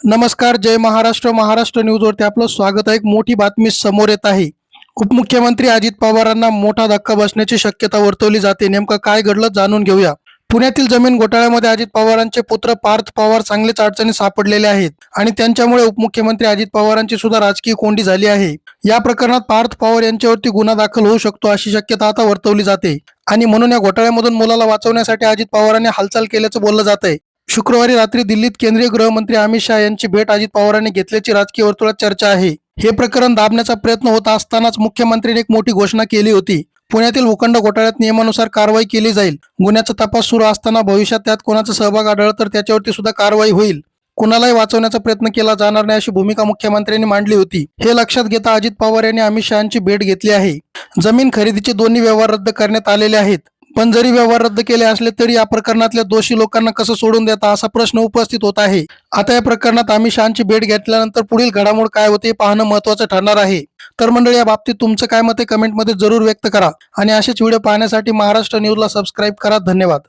नमस्कार जय महाराष्ट्र. महाराष्ट्र न्यूजवरती आपलं स्वागत आहे. एक मोठी बातमी समोर येत आहे. उपमुख्यमंत्री अजित पवारांना मोठा धक्का बसण्याची शक्यता वर्तवली जाते. नेमकं काय घडलं जाणून घेऊया. पुण्यातील जमीन घोटाळ्यामध्ये अजित पवारांचे पुत्र पार्थ पवार चांगलेच अडचणी सापडलेले आहेत आणि त्यांच्यामुळे उपमुख्यमंत्री अजित पवारांची सुद्धा राजकीय कोंडी झाली आहे. या प्रकरणात पार्थ पवार यांच्यावरती गुन्हा दाखल होऊ शकतो अशी शक्यता आता वर्तवली जाते. आणि म्हणून या घोटाळ्यामधून मुलाला वाचवण्यासाठी अजित पवारांनी हालचाल केल्याचं बोललं जात आहे शुक्रवारी रात्री दिल्लीत केंद्रीय गृहमंत्री अमित शहा यांची भेट अजित पवारांनी घेतल्याची राजकीय वर्तुळात चर्चा आहे. हे प्रकरण दाबण्याचा प्रयत्न होत असतानाच मुख्यमंत्र्यांनी एक मोठी घोषणा केली होती. पुण्यातील भूखंड घोटाळ्यात नियमानुसार कारवाई केली जाईल. गुन्ह्याचा तपास सुरू असताना भविष्यात त्यात कोणाचा सहभाग आढळला तर त्याच्यावरती सुद्धा कारवाई होईल. कुणालाही वाचवण्याचा प्रयत्न केला जाणार नाही अशी भूमिका मुख्यमंत्र्यांनी मांडली होती. हे लक्षात घेता अजित पवार यांनी अमित शहाची भेट घेतली आहे. जमीन खरेदीचे दोन्ही व्यवहार रद्द करण्यात आलेले आहेत. पण जरी व्यवहार रद्द केले असले तरी या प्रकरणातल्या दोषी लोकांना कसं सोडून देता असा प्रश्न उपस्थित होत आहे. आता या प्रकरणात अमित शहाची भेट घेतल्यानंतर पुढील घडामोड काय होते हे पाहणं महत्वाचं ठरणार आहे. तर मंडळी या बाबतीत तुमचं काय मत कमेंटमध्ये जरूर व्यक्त करा. आणि असेच व्हिडिओ पाहण्यासाठी महाराष्ट्र न्यूजला सबस्क्राईब करा. धन्यवाद.